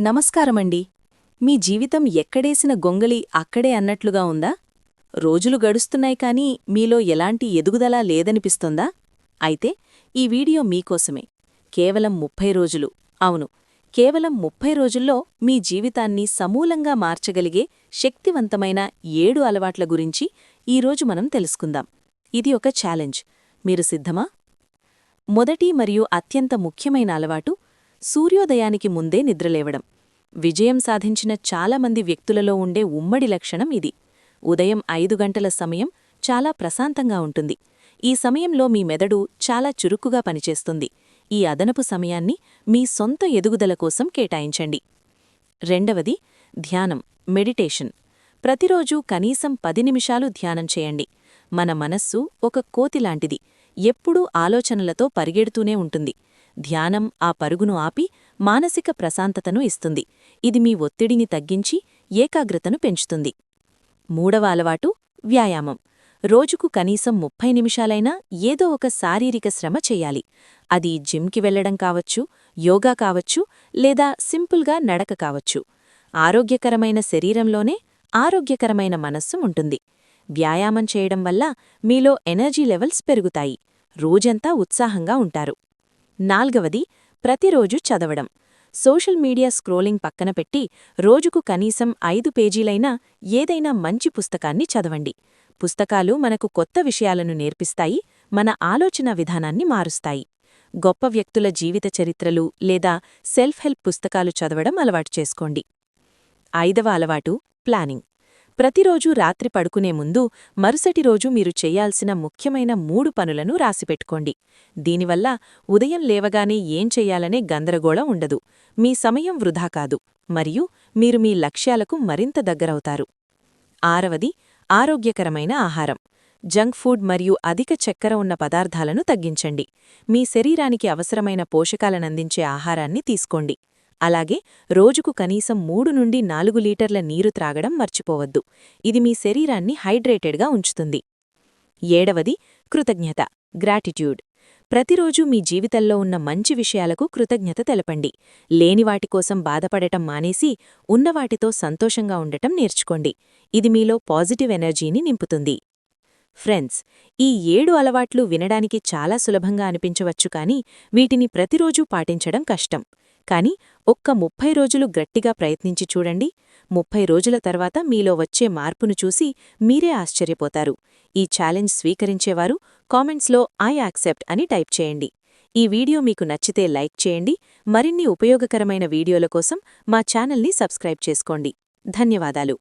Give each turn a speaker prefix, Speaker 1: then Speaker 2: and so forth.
Speaker 1: నమస్కారమండి. మీ జీవితం ఎక్కడేసిన గొంగళి అక్కడే అన్నట్లుగా ఉందా? రోజులు గడుస్తున్నాయి కానీ మీలో ఎలాంటి ఎదుగుదల లేదనిపిస్తోందా? అయితే ఈ వీడియో మీకోసమే. కేవలం ముప్పై రోజులు. అవును కేవలం ముప్పై రోజుల్లో మీ జీవితాన్ని సమూలంగా మార్చగలిగే శక్తివంతమైన ఏడు అలవాట్ల గురించి ఈరోజు మనం తెలుసుకుందాం. ఇది ఒక ఛాలెంజ్. మీరు సిద్ధమా? మొదటి మరియు అత్యంత ముఖ్యమైన అలవాటు సూర్యోదయానికి ముందే నిద్రలేవడం. విజయం సాధించిన చాలామంది వ్యక్తులలో ఉండే ఉమ్మడి లక్షణం ఇది. ఉదయం ఐదు గంటల సమయం చాలా ప్రశాంతంగా ఉంటుంది. ఈ సమయంలో మీ మెదడు చాలా చురుకుగా పనిచేస్తుంది. ఈ అదనపు సమయాన్ని మీ సొంత ఎదుగుదల కోసం కేటాయించండి. రెండవది ధ్యానం మెడిటేషన్. ప్రతిరోజూ కనీసం పది నిమిషాలు ధ్యానం చేయండి. మన మనస్సు ఒక కోతిలాంటిది ఎప్పుడూ ఆలోచనలతో పరిగెడుతూనే ఉంటుంది. ధ్యానం ఆ పరుగును ఆపి మానసిక ప్రశాంతతను ఇస్తుంది. ఇది మీ ఒత్తిడిని తగ్గించి ఏకాగ్రతను పెంచుతుంది. మూడవ అలవాటు వ్యాయామం. రోజుకు కనీసం ముప్పై నిమిషాలైనా ఏదో ఒక శారీరక శ్రమ చెయ్యాలి అది జిమ్కి వెళ్ళడం కావచ్చు యోగా కావచ్చు లేదా సింపుల్గా నడక కావచ్చు. ఆరోగ్యకరమైన శరీరంలోనే ఆరోగ్యకరమైన మనస్సు ఉంటుంది. వ్యాయామం చేయడం వల్ల మీలో ఎనర్జీ లెవెల్స్ పెరుగుతాయి. రోజంతా ఉత్సాహంగా ఉంటారు. నాల్గవది ప్రతిరోజు చదవడం. సోషల్ మీడియా స్క్రోలింగ్ పక్కన పెట్టి రోజుకు కనీసం ఐదు పేజీలైనా ఏదైనా మంచి పుస్తకాన్ని చదవండి. పుస్తకాలు మనకు కొత్త విషయాలను నేర్పిస్తాయి మన ఆలోచన విధానాన్ని మారుస్తాయి. గొప్ప వ్యక్తుల జీవిత చరిత్రలు లేదా సెల్ఫ్ హెల్ప్ పుస్తకాలు చదవడం అలవాటు చేసుకోండి. ఐదవ అలవాటు ప్లానింగ్. ప్రతిరోజూ రాత్రి పడుకునే ముందు మరుసటి రోజు మీరు చేయాల్సిన ముఖ్యమైన మూడు పనులను రాసిపెట్టుకోండి. దీనివల్ల ఉదయం లేవగానే ఏం చెయ్యాలనే గందరగోళం ఉండదు. మీ సమయం వృధా కాదు. మరియు మీరు మీ లక్ష్యాలకు మరింత దగ్గరవుతారు. ఆరవది ఆరోగ్యకరమైన ఆహారం. జంక్ ఫుడ్ మరియు అధిక చక్కెర ఉన్న పదార్థాలను తగ్గించండి. మీ శరీరానికి అవసరమైన పోషకాలనందించే ఆహారాన్ని తీసుకోండి. అలాగే రోజుకు కనీసం మూడు నుండి నాలుగు లీటర్ల నీరు త్రాగడం మర్చిపోవద్దు. ఇది మీ శరీరాన్ని హైడ్రేటెడ్గా ఉంచుతుంది. ఏడవది కృతజ్ఞత గ్రాటిట్యూడ్. ప్రతిరోజూ మీ జీవితంలో ఉన్న మంచి విషయాలకు కృతజ్ఞత తెలపండి. లేనివాటి కోసం బాధపడటం మానేసి ఉన్నవాటితో సంతోషంగా ఉండటం నేర్చుకోండి. ఇది మీలో పాజిటివ్ ఎనర్జీని నింపుతుంది. ఫ్రెండ్స్ ఈ ఏడు అలవాట్లు వినడానికి చాలా సులభంగా అనిపించవచ్చు కానీ వీటిని ప్రతిరోజూ పాటించడం కష్టం. కాని ఒక్క ముప్పై రోజులు గట్టిగా ప్రయత్నించి చూడండి. ముప్పై రోజుల తర్వాత మీలో వచ్చే మార్పును చూసి మీరే ఆశ్చర్యపోతారు. ఈ ఛాలెంజ్ స్వీకరించేవారు కామెంట్స్లో ఐ యాక్సెప్ట్ అని టైప్ చేయండి. ఈ వీడియో మీకు నచ్చితే లైక్ చేయండి. మరిన్ని ఉపయోగకరమైన వీడియోల కోసం మా ఛానల్ని సబ్స్క్రైబ్ చేసుకోండి. ధన్యవాదాలు.